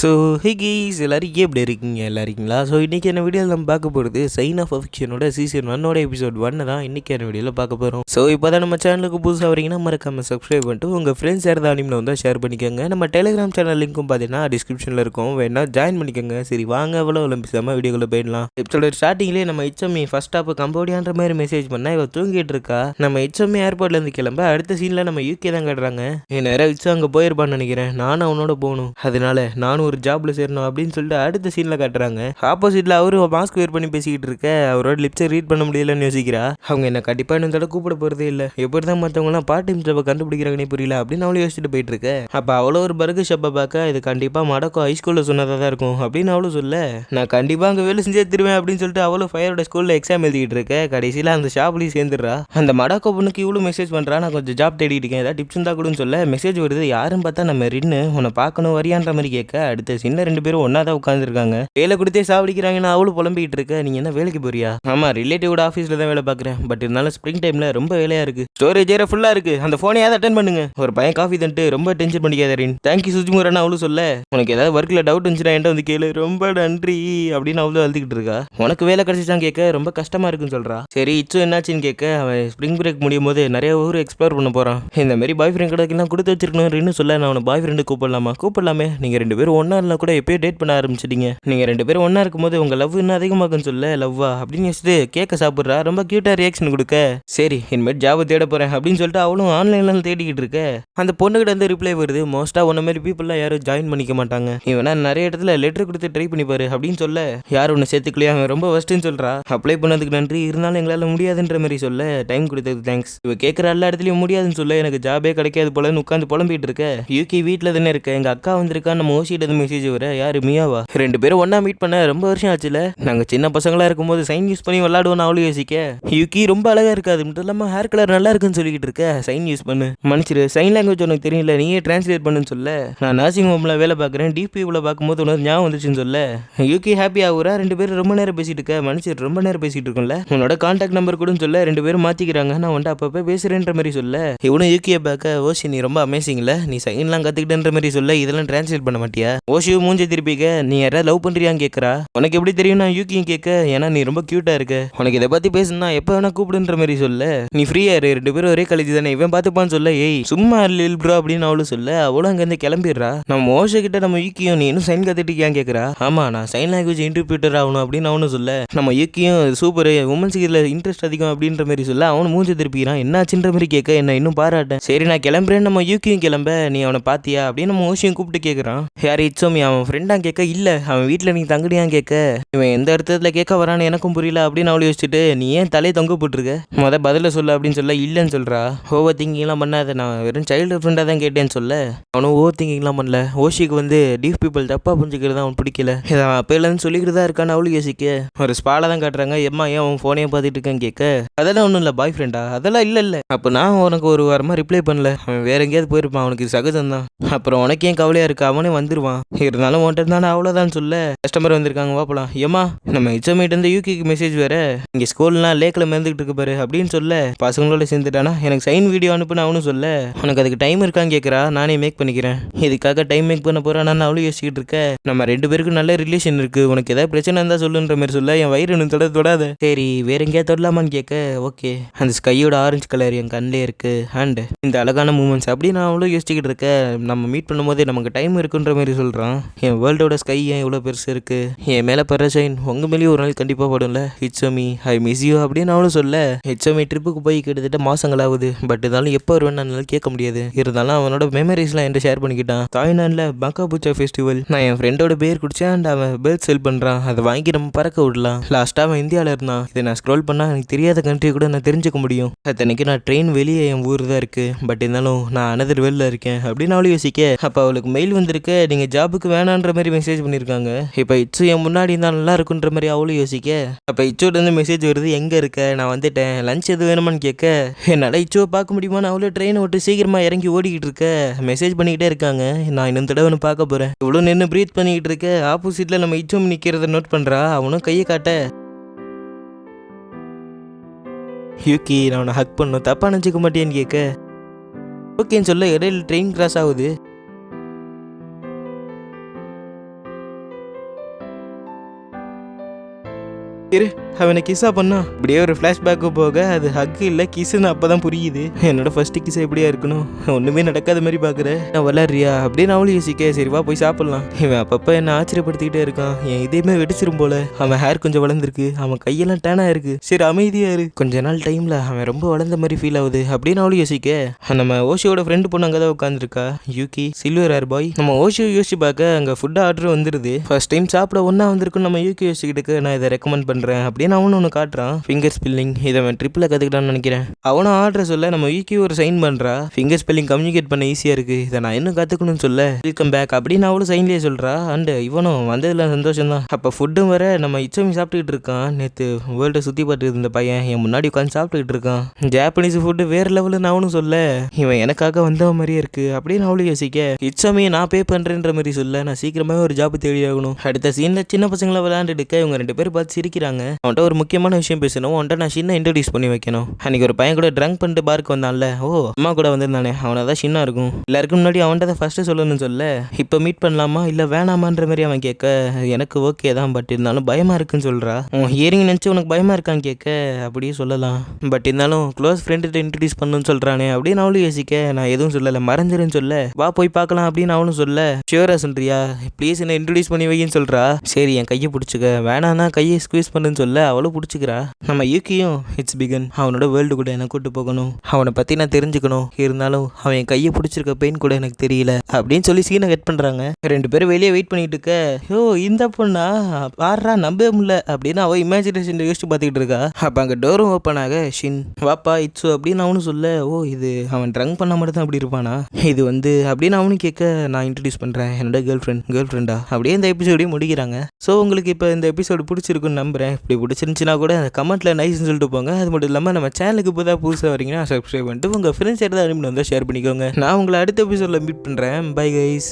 So ஹே keys எப்படி இருக்கீங்க? எல்லாருக்கீங்களா so இன்றைக்கி என்ன வீடியோவில் நம்ம பார்க்க போகிறது சைன் ஆஃப் அஃபிக்ஷனோட சீசன் ஒன்னோட எபிசோட் ஒன்று தான் இன்றைக்கி என்ன வீடியோவில் பார்க்க போகிறோம் ஸோ இப்போ தான் நம்ம சேனலுக்கு புதுசாக வரீங்கன்னா மறக்காம சப்ஸ்கிரைப் பண்ணிட்டு உங்கள் ஃப்ரெண்ட்ஸ் யாராவது அனிமில் வந்து ஷேர் பண்ணிக்கோங்க. நம்ம டெலிகிராம் சேனல் லிங்க்கும் பார்த்தீங்கன்னா டிஸ்கிரிப்ஷனில் இருக்கும். வேணா ஜாயின் பண்ணிக்கோங்க. சரி வாங்க அவ்வளோ பேசாமல் வீடியோக்குள்ளே போயிடலாம். எபிசோட ஸ்டார்டிங்லேயே நம்ம இச்சமி ஃபஸ்ட் ஸ்டாப் கம்போடியான்ற மாதிரி மெசேஜ் பண்ணால் இவள் தூங்கிட்டு இருக்கா? நம்ம இச்சமி ஏர்போர்ட்லேருந்து கிளம்ப அடுத்த சீனில் நம்ம யூகே தான் காட்டுறாங்க. என் நேரம் இச்சு அங்கே போயிருப்பான்னு நினைக்கிறேன். நானும் அவனோட போகணும். அதனால நானும் ஒரு ஜாப்ல சேரணும் அப்படின்னு சொல்லிட்டு அடுத்த சீன்ல காட்டுறாங்க. ஆப்போசிட்ல அவரு மாஸ்க் வேர் பண்ணி பேசிக்கிட்டு இருக்க. அவரோட லிப்ஸை ரீட் பண்ண முடியலன்னு யோசிக்கிறா. அவங்க என்ன கண்டிப்பா இன்னும் தடவை கூப்பிட போறதே இல்ல. எப்படி தான் மற்றவங்களாம் பார்ட் டைம் ஜாப்பை கண்டுபிடிக்கிறாங்கன்னே புரியல அப்படின்னு அவளும் யோசிச்சுட்டு போயிட்டு இருக்க. அப்ப அவ்வளோ ஒரு பர்கு ஷப்பை பார்க்க இது கண்டிப்பா மடக்கம் ஹைஸ்கூல்ல சொன்னதா தான் இருக்கும் அப்படின்னு அவளும் சொல்ல. நான் கண்டிப்பா அங்க வேலை செஞ்சே திருவேன் அப்படின்னு சொல்லிட்டு அவளும் ஃபயரோட ஸ்கூல்ல எக்ஸாம் எழுதிட்டு இருக்க. கடைசியில அந்த ஷாப்லயும் சேர்ந்துடுறா. அந்த மடக்கோ பொண்ணுக்கு இவ்வளோ மெசேஜ் பண்றா. நான் கொஞ்சம் ஜாப் தேடிட்டு இருக்கேன். ஏதாவது டிப்ஸ் இருந்தா கூடன்னு சொல்ல. மெசேஜ் வருது. யாரும் பார்த்தா நம்ம ரின்னு. உன்னை பார்க்கணும் வரியான்ற மாதிரி கேட்க. அடுத்த சின்ன ரெண்டு பேரும் ஒன்றா தான் உட்காந்துருக்காங்க வேலை கொடுத்தே சாவடிக்கிறாங்கன்னு அவளும் புலம்பிக்கிட்டு இருக்க நீங்க என்ன வேலைக்கு போறியா? ஆமா ரிலேட்டிவோட ஆஃபீஸில் தான் வேலை பார்க்குறேன். பட் இருந்தாலும் ஸ்ப்ரிங் டைமில் ரொம்ப வேலையாக இருக்குது ஸ்டோரேஜ் ஏற ஃபுல்லாக இருக்குது அந்த ஃபோனையாவது அட்டன் பண்ணுங்க. ஒரு பையன் காஃபி தந்துட்டு ரொம்ப டென்ஷன் பண்ணிக்காதரின் தேங்க்யூ சுஜிமுரன் அவளும் சொல்ல. உனக்கு ஏதாவது ஒர்க்கில் டவுட் இருந்துச்சுன்னா என்கிட்ட வந்து கேளு. ரொம்ப நன்றி அப்படின்னு அவளும் அழுதுகிட்டு இருக்கா. உனக்கு வேலை கிடைச்சிச்சான்னு கேட்க ரொம்ப கஷ்டமாக இருக்குன்னு சொல்கிறா சரி இச்சும் என்னாச்சுன்னு கேட்க அவன் ஸ்ப்ரிங் பிரேக் முடியும் போது நிறைய ஊர் எக்ஸ்ப்ளோர் பண்ண போறான். இந்த மாதிரி பாய் ஃப்ரெண்ட் கடைக்கெல்லாம் கொடுத்து வச்சிருக்கணும் சொல்ல நான் அவனை பாய் ஃப்ரெண்டு கூப்பிடலாமா? கூப்பிடலாமே. நீங்கள் ரெண்டு பேரும் ஒன்னா கூட எப்பயோ டேட் பண்ண ஆரம்பிச்சிட்டீங்க. நீங்க ரெண்டு பேரும் ஒன்றா இருக்கும்போது உங்க லவ் இன்னும் அதிகமாகுன்னு சொல்ல லவ்வா அப்படின்னு யோசிச்சுட்டு கேட்க சாப்பிட்றா. ரொம்ப க்யூட்டாக ரியாக்ஷன் கொடுக்க. சரி இனிமேல் ஜாப் தேட போறேன் அப்படின்னு சொல்லிட்டு அவளும் ஆன்லைன்ல தேடிக்கிட்டு இருக்க. அந்த பொண்ணுகிட்ட வந்து ரிப்ளை வருது மோஸ்டா உன்ன மாதிரி பீப்புளெலாம் யாரும் ஜாயின் பண்ணிக்க மாட்டாங்க. இவனா நிறைய இடத்துல லெட்டர் கொடுத்து ட்ரை பண்ணி பாரு அப்படின்னு சொல்ல யார் ஒன்று சேர்த்துக்கலையா? அவன் ரொம்ப ஃபஸ்ட்டுன்னு சொல்றா. அப்ளை பண்ணதுக்கு நன்றி. இருந்தாலும் எங்களால் முடியாதுன்ற மாதிரி சொல்ல டைம் கொடுத்தது தேங்க்ஸ் இவ கேட்குற எல்லா இடத்துலையும் முடியாதுன்னு சொல்ல எனக்கு ஜாபே கிடைக்காது போலன்னு உட்காந்து புலம்பிட்டு இருக்க. யூகி வீட்டில் தானே இருக்க. எங்க அக்கா வந்திருக்கா நம்ம ஓசிட்டு மெசேஜ் வர யாரு மியாவா ரெண்டு பேரும் ஒன்றா மீட் பண்ண ரொம்ப வருஷம் ஆச்சுல. நாங்கள் சின்ன பசங்களாக இருக்கும்போது சைன் யூஸ் பண்ணி விளாடுவோம் அவளும் யோசிக்க. யூகி ரொம்ப அழகாக இருக்காது அது மட்டும் இல்லாமல் ஹேர் கலர் நல்லா இருக்குன்னு சொல்லிக்கிட்டு இருக்க. சைன் யூஸ் பண்ணு. மன்னிச்சிரு சைன் லாங்குவேஜ் உனக்கு தெரியல நீயே டிரான்ஸ்லேட் பண்ணுன்னு சொல்ல. நான் நர்சிங் ஹோமில் வேலை பார்க்குறேன். டிபியூவில் பார்க்கும்போது உனக்கு ஞாபகம் வந்துச்சுன்னு சொல்ல. யூகி ஹாப்பி ஆகுறா? ரெண்டு பேரும் ரொம்ப நேரம் பேசிட்டு இருக்க. மன்னிச்சிரு ரொம்ப நேரம் பேசிட்டு இருக்கோம்ல. உன்னோட கான்டாக்ட் நம்பர் கூட சொல்ல. ரெண்டு பேரும் மாற்றிக்கிறாங்க நான் வந்துட்டு அப்பப்போ பேசுறேன்ற மாதிரி சொல்ல. இவனும் யூகியை பார்க்க ஓசி நீ ரொம்ப அமேசிங்ல நீ சைன்லாம் கற்றுக்கிட்டேன்ற மாதிரி சொல்ல. இதெல்லாம் டிரான்ஸ்லேட் பண்ண மாட்டியா? ஓஷியும் மூஞ்சி திருப்பிக்க நீ யாராவது லவ் பண்ணுறியான்னு கேட்குறா உனக்கு எப்படி தெரியும் நான் யூகியும் கேட்க? ஏன்னா நீ ரொம்ப க்யூட்டாக இருக்க. உனக்கு இதை பற்றி பேசுனா எப்போ வேணா கூப்பிடுன்ற மாதிரி சொல்ல. நீ ஃப்ரீயா இரு ரெண்டு பேரும் ஒரே காலேஜ் தானே இவன் பார்த்துப்பான்னு சொல்ல. ஏய் சும்மா லில் ப்ரோ அப்படின்னு அவளும் சொல்ல. அவளும் அங்கேருந்து கிளம்பிடுறா. நம்ம ஓஷ கிட்ட நம்ம யூக்கியும் நீ இன்னும் சைன் கத்துட்டியான்னு கேட்கறா ஆமா நான் சைன் லாங்குவேஜ் இன்டர்பியூட்டர் ஆகணும் அப்படின்னு அவனும் சொல்ல. நம்ம யூக்கியும் சூப்பர் உமன்ஸுக்கு இதில் இன்ட்ரெஸ்ட் அதிகம் அப்படின்ற மாதிரி சொல்ல. அவனும் மூஞ்சி திருப்பிக்கிறான். என்னாச்சுன்ற மாதிரி கேட்க என்ன இன்னும் பாராட்டேன் சரி நான் கிளம்புறேன் நம்ம யூக்கியும் கிளம்ப நீ அவனை பார்த்தியா அப்படின்னு நம்ம ஓஷியும் கூப்பிட்டு கேட்குறான் யார் சோமி அவன் ஃப்ரெண்டாக கேட்க இல்லை அவன் வீட்டில் நீ தங்குடியான்னு கேட்க இவன் எந்த அர்த்தத்தில் கேட்க வரான்னு எனக்கும் புரியல அப்படின்னு அவளை யோசிச்சுட்டு நீ ஏன் தலையை தொங்க போட்டிருக்க? முத பதில சொல்ல அப்படின்னு சொல்ல இல்லைன்னு சொல்கிறா ஓவர் திங்கிங்லாம் பண்ணாத நான் வெறும் சைல்டு ஃப்ரெண்டாக தான் கேட்டேன்னு சொல்ல. அவனும் ஓவர் திங்கிங்லாம் பண்ணல. ஓஷிக்கு வந்து டீப் பீப்புள் தப்பாக புரிஞ்சுக்கிறது அவன் பிடிக்கல. இதை அவன் அப்பையிலேருந்து சொல்லிக்கிட்டு தான் இருக்கான்னு அவளும் யோசிக்க. ஒரு ஸ்பாலை தான் காட்டுறாங்க. எம்மா ஏன் அவன் ஃபோனையும் பார்த்துட்டு இருக்கேன் கேட்க? அதெல்லாம் ஒன்றும் இல்லை பாய் ஃப்ரெண்டா அதெல்லாம் இல்லை இல்லை. அப்போ நான் உனக்கு ஒரு வாரமாக ரிப்ளை பண்ணல. அவன் வேற எங்கேயாவது போயிருப்பான். அவனுக்கு சகஜம் தான் அப்புறம் உனக்கு ஏன் கவலையாக இருக்கு? அவனே வந்துடுவான் இருந்தாலும் உன்ட்ட தானே அவ்வளோதான் சொல்ல. கஸ்டமர் வந்திருக்காங்க வாப்பலாம் ஏமா நம்ம ஹெச்எம்ஐட்டு இருந்து யூகேக்கு மெசேஜ் வேற. இங்கே ஸ்கூல்லாம் லேக்கில் மறந்துக்கிட்டு இருக்கு பாரு அப்படின்னு சொல்ல. பசங்களோட சேர்ந்துட்டானா? எனக்கு சைன் வீடியோ அனுப்புன்னு அவனும் சொல்ல. உனக்கு அதுக்கு டைம் இருக்கான்னு கேட்குறா நானே மேக் பண்ணிக்கிறேன். இதுக்காக டைம் மேக் பண்ண போறேன் அவளும் யோசிச்சுட்டு இருக்க நம்ம ரெண்டு பேருக்கும் நல்ல ரிலேஷன் இருக்கு. உனக்கு ஏதாவது பிரச்சனை இருந்தால் சொல்லுன்ற மாதிரி சொல்ல. என் வயிறு இன்னும் தொட தொடாத. சரி வேற எங்கேயாவது தொடலாமான்னு கேட்க ஓகே அந்த ஸ்கையோட ஆரஞ்சு கலர் என் கண்ணிலே இருக்கு. அண்ட் இந்த அழகான மூமெண்ட்ஸ் அப்படி நான் அவ்வளோ யோசிச்சுக்கிட்டு இருக்க நம்ம மீட் பண்ணும்போதே நமக்கு டைம் இருக்குன்ற மாதிரி சொல்கிறான் என் வேர்ல்டோட ஸ்கை ஏன் இவ்வளோ பெருசு இருக்கு? என் மேலே படுற ஷைன் உங்கள் மேலேயும் ஒரு நாள் கண்டிப்பாக படும்ல. ஹிட்ஸோமி ஐ மிஸ் யூ அப்படின்னு அவளும் சொல்ல. ஹெச்ஓமி ட்ரிப்புக்கு போய் கிட்டத்தட்ட மாசங்கள் ஆகுது பட் இருந்தாலும் எப்போ வருவேன்னு என்னால் கேட்க முடியாது. இருந்தாலும் அவனோட மெமரிஸ்லாம் என்கிட்ட ஷேர் பண்ணிக்கிட்டான். தாய்லாண்டில் பங்கா பூச்சா ஃபெஸ்டிவல் நான் என் ஃப்ரெண்டோட பேர் குடிச்சேன் அண்ட் அவன் பேர்ட் செல் பண்ணுறான் அதை வாங்கி நம்ம பறக்க விடலாம். லாஸ்ட்டாக அவன் இந்தியாவில் இருந்தான். இதை நான் ஸ்க்ரோல் பண்ணால் எனக்கு தெரியாத கண்ட்ரி கூட நான் தெரிஞ்சுக்க முடியும். அத்தனைக்கு நான் ட்ரெயின் வெளியே என் ஊர் தான் இருக்குது பட் இருந்தாலும் நான் அனதர் வெளில இருக்கேன் அப்படின்னு அவளும் யோசிக்க. அப்போ அவளுக்கு மெயில் வந்திருக்கு. நீங்கள் ஜாபுக்கு வேணான்ற மாதிரி மெசேஜ் பண்ணியிருக்காங்க இப்போ இச்சு என் முன்னாடி இருந்தால் நல்லா இருக்குன்ற மாதிரி அவளும் யோசிக்க அப்போ இச்சோடேருந்து மெசேஜ் வருது எங்கே இருக்க? நான் வந்துட்டேன். லஞ்ச் எது வேணுமான்னு கேட்க. என்னால் இச்சோவை பார்க்க முடியுமா நான் அவ்வளோ ட்ரெயினை விட்டு சீக்கிரமாக இறங்கி ஓடிக்கிட்டு இருக்க. மெசேஜ் பண்ணிக்கிட்டே இருக்காங்க. நான் இன்னும் தடவை ஒன்று பார்க்க போகிறேன் இவ்வளோ நின்று ப்ரீத் பண்ணிக்கிட்டு இருக்க. ஆப்போசிட்டில் நம்ம இச்சோம் நிற்கிறத நோட் பண்ணுறா அவனும் கையை காட்ட. யூகி நான் அவனை ஹக் பண்ணும் தப்பாக நினச்சிக்க மாட்டேன்னு கேட்க. ஓகேன்னு சொல்ல இடையில ட்ரெயின் கிராஸ் ஆகுது. இரு அவனை கிஸ்ஸா பண்ணா. இப்படியே ஒரு ஃப்ளாஷ்பேக்கு போக அது ஹக் இல்லை கிஸ்ஸுன்னு அப்போ தான் புரியுது. என்னோட ஃபர்ஸ்ட் கிஸ் எப்படியா இருக்கணும்? ஒன்றுமே நடக்காத மாதிரி பார்க்குறேன் நான் விளையாடுறியா அப்படின்னு அவளும் யோசிக்க சரிவா போய் சாப்பிட்லாம். இவன் அப்பப்போ என்ன ஆச்சரியப்படுத்திக்கிட்டே இருக்கான். என் இதயமே வெடிச்சிரும் போல. அவன் ஹேர் கொஞ்சம் வளர்ந்துருக்கு. அவன் கையெல்லாம் டேனாக இருக்கு சரி அமைதியா இரு. கொஞ்ச நாள் டைமில் அவன் ரொம்ப வளர்ந்த மாதிரி ஃபீல் ஆகுது. அப்படின்னு அவளும் யோசிக்க நம்ம ஓஷியோட ஃப்ரெண்டு பொண்ணு அங்கே தான் உட்காந்துருக்கா யூகி சில்வர் ஹேர் பாய் நம்ம ஓஷியோ யோசிச்சு பார்க்க அங்கே ஃபுட் ஆர்டர் வந்துருது. ஃபர்ஸ்ட் டைம் சாப்பிட ஒன்றா வந்திருக்குன்னு நம்ம யூகி யோசிக்கிட்டு நான் இதை ரெக்கமெண்ட் பண்ணுறேன் அப்படின்னு அவனும் ஒன்று காட்டுறான். ஃபிங்கர் ஸ்பெல்லிங் இதை அவன் ட்ரிப்பில் கற்றுக்கிட்டான்னு நினைக்கிறேன். அவனும் ஆர்டர் சொல்ல நம்ம யூகி ஒரு சைன் பண்ணுறா ஃபிங்கர் ஸ்பெல்லிங் கம்யூனிகேட் பண்ண ஈஸியாக இருக்குது இதை நான் இன்னும் கற்றுக்கணும்னு சொல்ல? வெல்கம் பேக் அப்படின்னு அவளும் சைன்லேயே சொல்கிறா அண்டு இவனும் வந்ததில் சந்தோஷம் தான். அப்போ ஃபுட்டும் வர நம்ம இச்சமி சாப்பிட்டுக்கிட்டு இருக்கான். நேற்று வேர்ல்டை சுற்றி பார்த்துட்டு இருந்த பையன் என் முன்னாடி உட்காந்து சாப்பிட்டுக்கிட்டு இருக்கான். ஜாப்பனீஸ் ஃபுட்டு வேறு லெவலில் அவனும் சொல்ல இவன் எனக்காக வந்த மாதிரியே இருக்கு அப்படின்னு அவளும் யோசிக்க இட்ஸாமி நான் பே பண்ணுறேன்ற மாதிரி சொல்ல நான் சீக்கிரமாகவே ஒரு ஜாப் தேடி ஆகணும். அடுத்த சீனில் சின்ன பசங்களை விளையாண்டுட்டு இருக்க இவங்க ரெண்டு பேரும் பார்த்து சிரிக்கிறாங்க. அவன்கிட்ட ஒரு முக்கியமான விஷயம் பேசணும். அவன்கிட்ட நான் சின்ன இன்ட்ரடியூஸ் பண்ணி வைக்கணும். அன்னைக்கு ஒரு பையன் கூட ட்ரங்க் பண்ணிட்டு பார்க்கு வந்தான்ல. ஓ அம்மா கூட வந்திருந்தானே. அவனை தான் சின்ன இருக்கும். எல்லாருக்கும் முன்னாடி அவன்கிட்ட தான் ஃபஸ்ட்டு சொல்லணும்னு சொல்ல இப்போ மீட் பண்ணலாமா? இல்லை வேணாமான்ற மாதிரி அவன் கேட்க எனக்கு ஓகே தான் பட் இருந்தாலும் பயமாக இருக்குன்னு சொல்கிறா உன் ஹியரிங் நினச்சி உனக்கு பயமாக இருக்கான்னு கேட்க அப்படியே சொல்லலாம். பட் இருந்தாலும் க்ளோஸ் ஃப்ரெண்டுகிட்ட இன்ட்ரடியூஸ் பண்ணணும்னு சொல்கிறானே அப்படின்னு அவளும் யோசிக்க நான் எதுவும் சொல்லலை மறைஞ்சிருன்னு சொல்ல. வா போய் பார்க்கலாம் அப்படின்னு அவனும் சொல்ல. ஷியூரா சொல்றியா? ப்ளீஸ் என்ன இன்ட்ரடியூஸ் பண்ணி வைன்னு சொல்கிறா சரி என் கையை பிடிச்சிக்க. வேணான்னா கையை ஸ்குவீஸ் பண்ணுன்னு சொல்ல அவளும் பிடிச்சிக்கிறா. நம்ம யூக்கியும் இட்ஸ் பிகன் அவனோட வேர்ல்டு கூட என்ன கூட்டு போகணும். அவனை பற்றி நான் தெரிஞ்சுக்கணும். இருந்தாலும் அவன் என் கையை பிடிச்சிருக்க பெயின் கூட எனக்கு தெரியல. அப்படின்னு சொல்லி சீனை கட் பண்ணுறாங்க ரெண்டு பேரும் வெளியே வெயிட் பண்ணிட்டு இருக்க யோ இந்த பொண்ணா? பாடுறா நம்பவே முடியல. அப்படின்னு அவள் இமேஜினேஷன் யோசிச்சு பார்த்துக்கிட்டு இருக்கா. அப்போ அங்கே டோரும் ஓப்பன் ஆக ஷின் வாப்பா இட்ஸு அப்படின்னு அவனும் சொல்ல ஓ இது அவன் ட்ரங்க் பண்ண மட்டும் தான் அப்படி இருப்பானா? இது வந்து அப்படின்னு அவனும் கேட்க நான் இன்ட்ரடியூஸ் பண்ணுறேன் என்னோட கேர்ள் ஃப்ரெண்ட் கேர்ள் ஃப்ரெண்டா அப்படியே இந்த எபிசோடையும் முடிக்கிறாங்க. ஸோ உங்களுக்கு இப்போ இந்த எபிசோடு பிடிச்சிருக்குன்னு நம்புறேன். இப்படி பிடிச்சிருந்துச்சின்னா கூட அந்த கமெண்ட்டில் நைஸ்னு சொல்லிட்டு போங்க. அது மட்டும் இல்லாமல் நம்ம சேனலுக்கு புதுதாக புதுசாக வரீங்கன்னா சப்ஸ்கிரைப் பண்ணிட்டு உங்கள் ஃப்ரெண்ட்ஸ் எடுத்து அனுப்பி வந்தால் ஷேர் பண்ணிக்கோங்க. நான் உங்களை அடுத்த எபிசோடில் மீட் பண்ணுறேன் பை கைஸ்